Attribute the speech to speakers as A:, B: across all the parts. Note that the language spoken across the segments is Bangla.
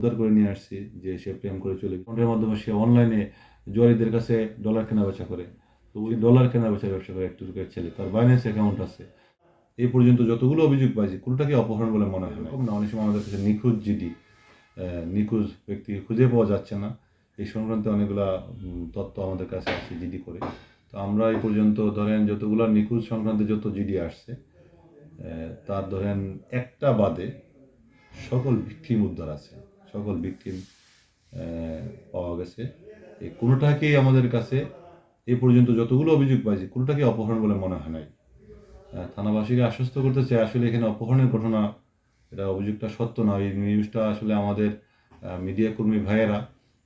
A: উদ্ধার করে নিয়ে আসছি যে সে প্রেম করে চলে ফোনের মাধ্যমে সে অনলাইনে জুয়ারিদের কাছে ডলার কেনা বেচা করে। তো ওই ডলার কেনা বেচা ব্যবসা করে একটু ছেলে, তার বাইন্যান্স অ্যাকাউন্ট আছে। এই পর্যন্ত যতগুলো অভিযোগ পাইছি, কোনোটাকে অপহরণ বলে মনে হয় না। অনেক সময় আমাদের কাছে নিখোঁজ জিডি নিখোঁজ ব্যক্তি খুঁজে পাওয়া যাচ্ছে না। এই সংক্রান্তে অনেকগুলা তথ্য আমাদের কাছে আসছে জিডি করে। তো আমরা এই পর্যন্ত ধরেন যতগুলো নিখোঁজ সংক্রান্তে যত জিডি আসছে তার ধরেন একটা বাদে সকল ভিকটিম উদ্ধার আছে। সকল ভিকটিম পাওয়া গেছে। এই কোনোটাকেই আমাদের কাছে এই পর্যন্ত যতগুলো অভিযোগ পাইছি, কোনোটাকে অপহরণ বলে মনে হয় নাই। থানাবাসীকে আশ্বস্ত করতে চাই, আসলে এখানে অপহরণের ঘটনা, এটা অভিযোগটা সত্য না। এই নিউজটা আসলে আমাদের মিডিয়া কর্মী ভাইয়েরা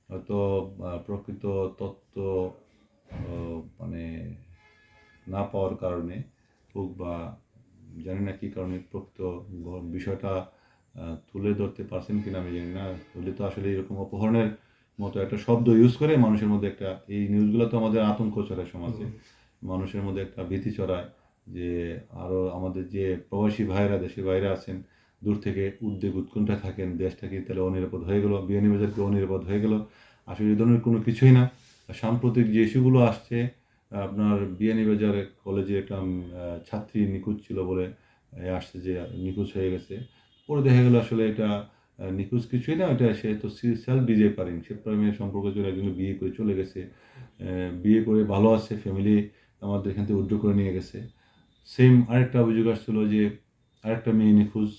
A: হয়তো প্রকৃত তত্ত্ব মানে না পাওয়ার কারণে হোক বা জানি না কী কারণে প্রকৃত বিষয়টা তুলে ধরতে পারছেন কিনা আমি জানি না। হলে তো আসলে এরকম অপহরণের মতো একটা শব্দ ইউজ করে মানুষের মধ্যে একটা এই নিউজগুলো তো আমাদের আতঙ্ক ছড়ায় সমাজে। মানুষের মধ্যে একটা ভীতি ছড়ায় যে আরও আমাদের যে প্রবাসী ভাইরা দেশের বাইরে আছেন দূর থেকে উদ্বেগ উৎকণ্ঠা থাকেন দেশটা কি তাহলে অনিরাপদ হয়ে গেল বিয়ানীবাজার কি অনিরাপদ হয়ে গেল? আসলে এই ধরনের কোনো কিছুই না। সাম্প্রতিক যে ইস্যুগুলো আসছে আপনার বিয়ানীবাজার কলেজে একটা ছাত্রী নিখোঁজ ছিল বলে এ, আসছে যে নিখোঁজ হয়ে গেছে। পরে দেখা গেল আসলে এটা নিখোঁজ কিছুই না এটা সে তো সেলফ ডিজে পারেন। সে প্রেমের সম্পর্ক চলে একজন বিয়ে করে চলে গেছে বিয়ে করে ভালো আছে ফ্যামিলি আমাদের এখান থেকে উদ্যোগ করে নিয়ে গেছে। সেম আরেকটা অভিযোগ আসছিল যে আরেকটা মেয়ে নিখোঁজ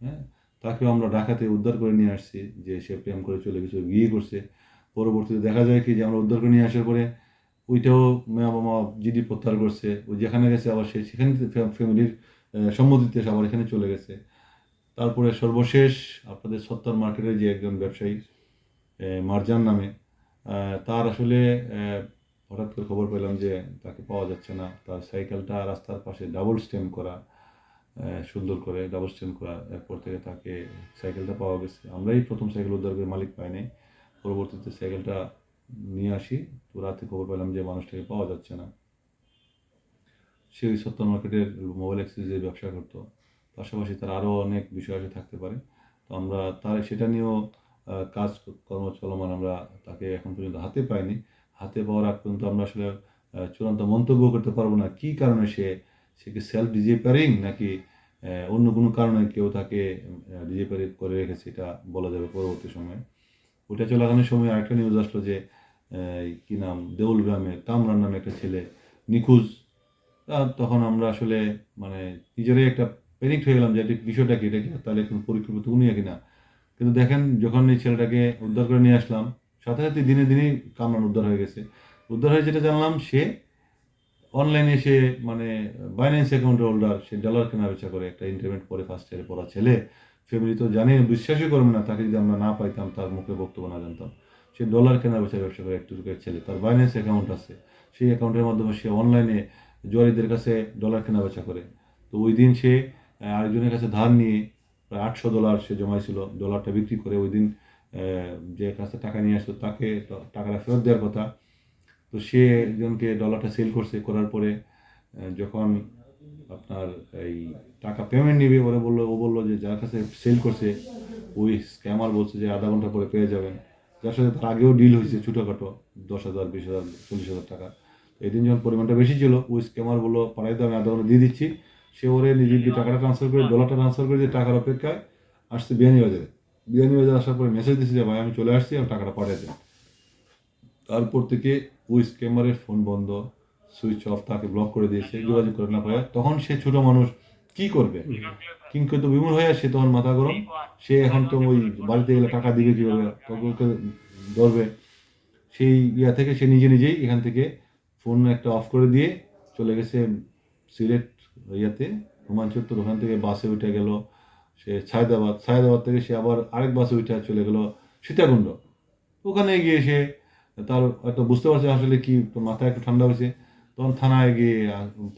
A: হ্যাঁ? তাকেও আমরা ঢাকাতে উদ্ধার করে নিয়ে আসছি যে সে প্রেম করে চলে গেছে, বিয়ে করছে। পরবর্তীতে দেখা যায় কি যে আমরা উদ্ধার করে নিয়ে আসার পরে ওইটাও বাবা জিডি প্রত্যাহার করছে। ওই যেখানে গেছে আবার সে সেখানে ফ্যামিলির সম্মতিতে আবার এখানে চলে গেছে। তারপরে সর্বশেষ আপনাদের সত্তর মার্কেটের যে একজন ব্যবসায়ী মারজান নামে তার আসলে হঠাৎ করে খবর পেলাম যে তাকে পাওয়া যাচ্ছে না। তার সাইকেলটা রাস্তার পাশে ডাবল স্ট্যান্ড করা সুন্দর করে ডাবল স্ট্যান্ড করা, এরপর থেকে তাকে সাইকেলটা পাওয়া গেছে। আমরাই প্রথম সাইকেল উদ্ধার করে মালিক পাইনি পরবর্তীতে সাইকেলটা নিয়ে আসি। তো রাতে খবর পেলাম যে মানুষটাকে পাওয়া যাচ্ছে না। সে ওই সত্তর মার্কেটের মোবাইল অ্যাক্সেসের ব্যবসা করতো। পাশাপাশি তার আরও অনেক বিষয় আছে থাকতে পারে। তো আমরা তার, সেটা নিয়েও কাজ, কর্ম চলমান আমরা তাকে এখন পর্যন্ত হাতে পাইনি। হাতে পাওয়ার আগ পর্যন্ত আমরা আসলে চূড়ান্ত মন্তব্য করতে পারব না কী কারণে সে সে কি সেলফ ডিজিপারিং নাকি অন্য কোনো কারণে কেউ তাকে ডিজিপারি করে রেখেছে এটা বলা যাবে পরবর্তী সময়ে। ওটা চলাকালীন সময় আরেকটা নিউজ আসলো যে কি নাম, দেউল গ্রামে কামরান নামে একটা ছেলে নিখোঁজ। তখন আমরা আসলে মানে নিজেরাই একটা প্যানিক হয়ে গেলাম যে এটা বিষয়টা কি, এটা কি, তাহলে কোনো পরিকল্পিত উনিয়া কিনা কিন্তু দেখেন, যখন এই ছেলেটাকে উদ্ধার করে নিয়ে আসলাম, সাথে সাথে দিনে দিনেই কামরান উদ্ধার হয়ে গেছে। উদ্ধার হয়ে যেটা জানলাম, সে অনলাইনে সে মানে বাইন্যান্স অ্যাকাউন্ট হোল্ডার সে ডলার কেনা বেচা করে একটা ইন্টারমিডিয়েট পরে ফার্স্ট ইয়ারে পড়া ছেলে। ফ্যামিলি তো জানে, বিশ্বাসই করবে না, তাকে যদি আমরা না পাইতাম, তার মুখে বক্তব্য না জানতাম। সে ডলার কেনা বেচা ব্যবসা করে একটু ছেলে, তার বাইন্যান্স অ্যাকাউন্ট আছে। সেই অ্যাকাউন্টের মাধ্যমে সে অনলাইনে জুয়ারিদের কাছে ডলার কেনা বেচা করে। তো ওই দিন সে আরেকজনের কাছে ধার নিয়ে প্রায় আটশো ডলার সে জমাইছিল। ডলারটা বিক্রি করে ওই দিন যে কাছে টাকা নিয়ে আসতো তাকে টাকাটা ফেরত দেওয়ার কথা। তো সে একজনকে ডলারটা সেল করছে, করার পরে যখন আপনার এই টাকা পেমেন্ট নেবে ওরা বলল, ও বলল যে যার কাছে সেল করছে, ওই স্ক্যামার বলছে যে আধা ঘণ্টা পরে পেয়ে যাবেন। যার সাথে তার আগেও ডিল হয়েছে ছোটোখাটো, দশ হাজার, বিশ হাজার, চল্লিশ হাজার টাকা। এদিন যখন পরিমাণটা বেশি ছিল, ওই স্ক্যামার বলল পাড়াই দামে আধা ঘণ্টা দিয়ে দিচ্ছি। সে ওরে নিজের টাকাটা ট্রান্সফার করে ডলারটা ট্রান্সফার করে দিয়ে টাকার অপেক্ষায় আসছে বিয়ানীবাজারে। বিয়ানীবাজার আসার পরে মেসেজ দিচ্ছে যে, ভাই, আমি চলে আসছি আমি টাকাটা পাঠিয়ে দেন। তারপর থেকে ওই স্ক্যামারের ফোন বন্ধ সুইচ অফ তাকে ব্লক করে দিয়েছে, যোগাযোগ করে না পারে তখন সে ছোট মানুষ, কি করবে? কিন্তু তো বিমূল হয়ে সে তখন মাথা গরম। সে এখন তো ওই বাড়িতে গেলে টাকা দিবে কীভাবে? তখন ওকে ধরবে। সেই ইয়া থেকে সে নিজে নিজেই এখান থেকে ফোন একটা অফ করে দিয়ে চলে গেছে সিলেট ইয়াতে হুমান চত্বর, ওখান থেকে বাসে উঠে গেল, সে ছায়দাবাদ ছায়দাবাদ থেকে সে আবার আরেক বাসে উঠে চলে গেল সীতাকুণ্ড। ওখানে গিয়ে সে তার হয়তো বুঝতে পারছে আসলে কি মাথা একটু ঠান্ডা হয়েছে। তখন থানায় গিয়ে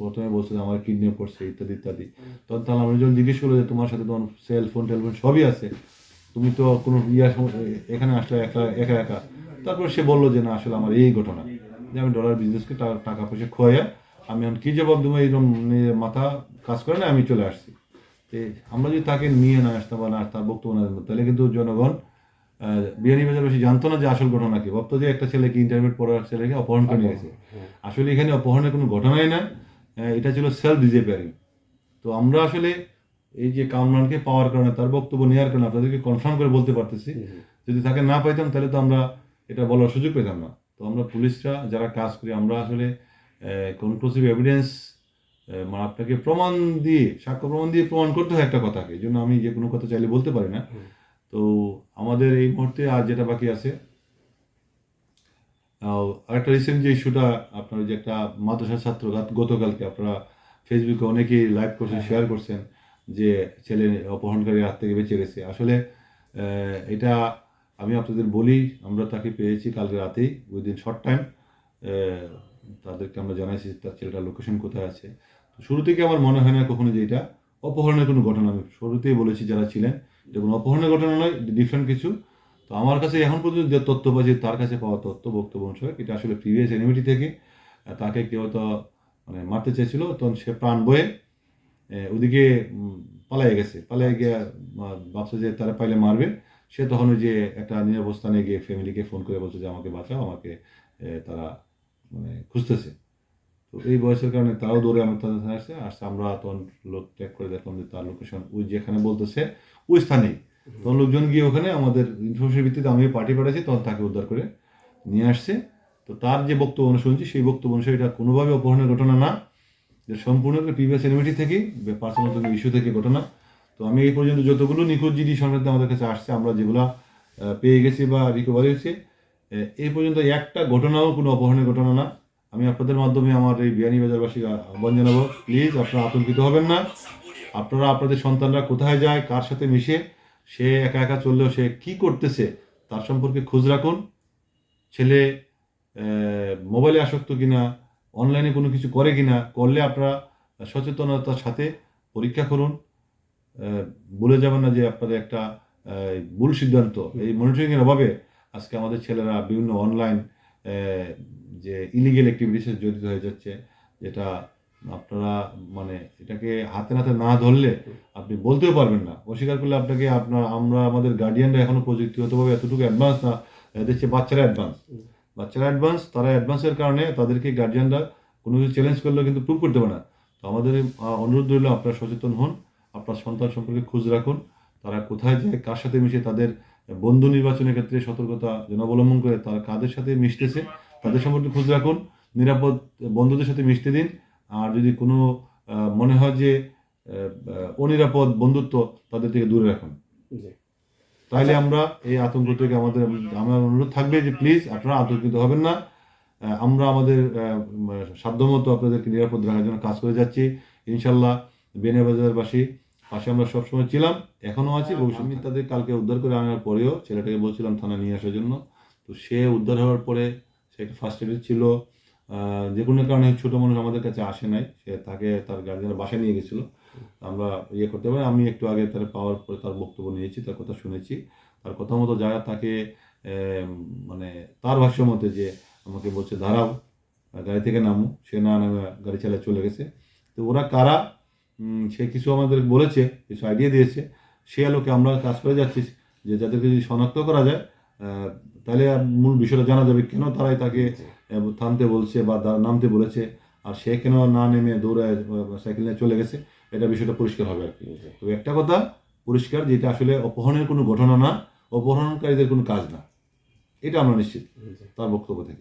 A: প্রথমে বলছে আমার কিডন্যাপ করছে ইত্যাদি ইত্যাদি। তখন থানা মানুষজন জিজ্ঞেস করল যে তোমার সাথে তোমার সেল ফোন টেলিফোন সবই আছে, তুমি তো কোনো ইয়া এখানে আসলে একা একা একা। তারপর সে বলল যে না, আসলে আমার এই ঘটনা। যে আমি ডলার বিজনেসকে টাকা পয়সা খোয়া আমি এখন কী জবাব দেবো এইরকম নিয়ে মাথা কাজ করে না আমি চলে আসছি। তো আমরা যদি তাকে নিয়ে না আসতাম বা না তার বক্তব্য না তাহলে কিন্তু জনগণ বিয়ানীবাজার বেশি জানতো না যে আসল ঘটনা কি। ভাবতো যে একটা ছেলেকে ইন্টারমিডিয়েট পড়ার ছেলেকে অপহরণ করে নিয়ে গেছে।
B: হ্যাঁ।
A: আসলে এখানে অপহরণের কোনো ঘটনাই না এটা ছিল সেলফ ডিজেপিয়ারিং তো আমরা আসলে এই যে কামরানকে পাওয়ার কারণে তার বক্তব্য নেওয়ার কারণে আপনাদেরকে কনফার্ম করে বলতে পারতেছি। যদি তাকে না পাইতাম তাহলে তো আমরা এটা বলার সুযোগ পেতাম না। তো আমরা পুলিশরা যারা কাজ করি আমরা আসলে কনক্লুসিভ এভিডেন্স মানে আপনাকে প্রমাণ দিয়ে সাক্ষ্য প্রমাণ দিয়ে প্রমাণ করতে হয় একটা কথাকে এই জন্য আমি যে কোনো কথা চাইলে বলতে পারি না। তো আমাদের এই মুহূর্তে আর যেটা বাকি আছে আরেকটা রিসেন্ট যে ইস্যুটা আপনার যে একটা মাদ্রাসার ছাত্র গতকালকে আপনারা ফেসবুকে অনেকেই লাইভ করছেন
B: হ্যাঁ।
A: শেয়ার করছেন যে ছেলে অপহরণকারী হাত থেকে বেঁচে গেছে। আসলে এটা আমি আপনাদের বলি আমরা তাকে পেয়েছি কালকে রাতেই উইদিন শর্ট টাইম তাদেরকে আমরা জানাইছি তার ছেলেটার লোকেশন কোথায় আছে। তো শুরু থেকে আমার মনে হয় না কখনো যে এটা অপহরণের কোনো ঘটনা। আমি শুরুতেই বলেছি যারা ছিলেন এটা কোনো অপহরণের ঘটনা নয় ডিফারেন্ট কিছু। তো আমার কাছে এখন পর্যন্ত যে তথ্য পাচ্ছি তার কাছে পাওয়া তথ্য, বক্তব্য অনুসারে, এটা আসলে প্রিভিয়াস এনিমিটি থেকে তাকে কেউ তো মানে মারতে চেয়েছিল, তখন সে প্রাণ বয়ে ওদিকে পালাই গেছে। পালাই গিয়ে ভাবছে যে তারা পাইলে মারবে। সে তখন ওই যে একটা নিরাবস্থানে গিয়ে ফ্যামিলিকে ফোন করে বলছে যে, আমাকে বাঁচাও, আমাকে তারা মানে খুঁজতেছে। তো এই বয়সের কারণে তারাও দৌড়ে আমার তাদের আসছে। আসছে আমরা তখন লোক ট্র্যাক করে দেখলাম যে তার লোকেশন ওই যেখানে বলতেছে ওই স্থানেই। তখন লোকজন গিয়ে ওখানে আমাদের ইনফরমেশনের ভিত্তিতে আমি পার্টি পাঠাচ্ছি তখন তাকে উদ্ধার করে নিয়ে আসছে। তো তার যে বক্তব্য শুনছি সেই বক্তব্য অনুসারে এটা কোনোভাবে অপহরণের ঘটনা না। যে সম্পূর্ণ প্রিভিয়াস এনিমিটি থেকে পার্সোনাল কোনো ইস্যু থেকে ঘটনা। তো আমি এই পর্যন্ত যতগুলো নিখোঁজ জিডি সংক্রান্ত আমাদের কাছে আসছে আমরা যেগুলা পেয়ে গেছি বা রিকভারি হয়েছে এই পর্যন্ত একটা ঘটনাও কোনো অপহরণের ঘটনা না। আমি আপনাদের মাধ্যমে আমার এই বিয়ানীবাজারবাসীকে আহ্বান জানাব। প্লিজ, আপনারা আতঙ্কিত হবেন না। আপনারা, আপনাদের সন্তানরা কোথায় যায়, কার সাথে মিশে, সে একা একা চললেও সে কি করতেছে, তার সম্পর্কে খোঁজ রাখুন। ছেলে মোবাইলে আসক্ত কিনা, অনলাইনে কোনো কিছু করে কিনা, করলে আপনারা সচেতনতার সাথে পরীক্ষা করুন। বলে যাবেন না যে আপনাদের একটা ভুল সিদ্ধান্ত। এই মনিটরিংয়ের অভাবে আজকে আমাদের ছেলেরা বিভিন্ন অনলাইন যে ইলিগেল অ্যাক্টিভিটিসে জড়িত হয়ে যাচ্ছে, যেটা আপনারা মানে এটাকে হাতে নাতে না ধরলে আপনি বলতেও পারবেন না। অস্বীকার করলে আপনাকে আপনার, আমরা আমাদের গার্ডিয়ানরা এখনও প্রযুক্তিগতভাবে এতটুকু অ্যাডভান্স না দেখছে বাচ্চারা অ্যাডভান্স বাচ্চারা অ্যাডভান্স তারা অ্যাডভান্সের কারণে তাদেরকে গার্জিয়ানরা কোনো কিছু চ্যালেঞ্জ করলেও কিন্তু প্রুভ করতে পারে না। তো আমাদের অনুরোধ রইল আপনারা সচেতন হন, আপনার সন্তান সম্পর্কে খোঁজ রাখুন, তারা কোথায় যায়, কার সাথে মিশে তাদের বন্ধু নির্বাচনের ক্ষেত্রে সতর্কতা যেন অবলম্বন করে তারা কাদের সাথে মিশতেছে তাদের সম্পর্কে খোঁজ রাখুন নিরাপদ বন্ধুদের সাথে মিশতে দিন। আর যদি কোনো মনে হয় যে অনিরাপদ বন্ধুত্ব তাদের থেকে দূরে রাখুন। তাহলে আমরা এই আতঙ্ক থেকে আমাদের আমার অনুরোধ থাকবে যে প্লিজ আপনারা আতঙ্কিত হবেন না। আমরা আমাদের সাধ্যমতো আপনাদেরকে নিরাপদ রাখার জন্য কাজ করে যাচ্ছি। ইনশাল্লাহ বেনেবাজারবাসী পাশে আমরা সবসময় ছিলাম এখনও আছি, ভবিষ্যৎ তাদের কালকে উদ্ধার করে আনার পরেও ছেলেটাকে বলছিলাম থানা নিয়ে আসার জন্য। তো সে উদ্ধার হওয়ার পরে সে একটা ফার্স্ট এডে ছিল যে কোনো কারণে ছোটো মানুষ আমাদের কাছে আসে নাই, সে তাকে তার গার্জেনের বাসায় নিয়ে গেছিল। আমরা ইয়ে করতে পারি, আমি একটু আগে তার পাওয়ার পরে তার বক্তব্য নিয়েছি, তার কথা শুনেছি। তার কথা মতো যারা তাকে মানে তার ভাষ্য মতে যে আমাকে বলছে, দাঁড়াও, গাড়ি থেকে নামো। সে না নামে গাড়ি চালায় চলে গেছে। তো ওরা কারা? সে কিছু আমাদের বলেছে কিছু আইডিয়া দিয়েছে। সে আলোকে আমরা কাজ করে যাচ্ছি যে যাদেরকে যদি শনাক্ত করা যায় তাহলে মূল বিষয়টা জানা যাবে কেন তারাই তাকে থামতে বলছে বা নামতে বলেছে। আর সে কেন না নেমে দৌড়ায় সাইকেল নিয়ে চলে গেছে এটা বিষয়টা পরিষ্কার হবে আর কি। তো একটা কথা পরিষ্কার যেটা আসলে অপহরণের কোনো ঘটনা না অপহরণকারীদের কোনো কাজ না। এটা আমরা নিশ্চিত তার বক্তব্য থেকে।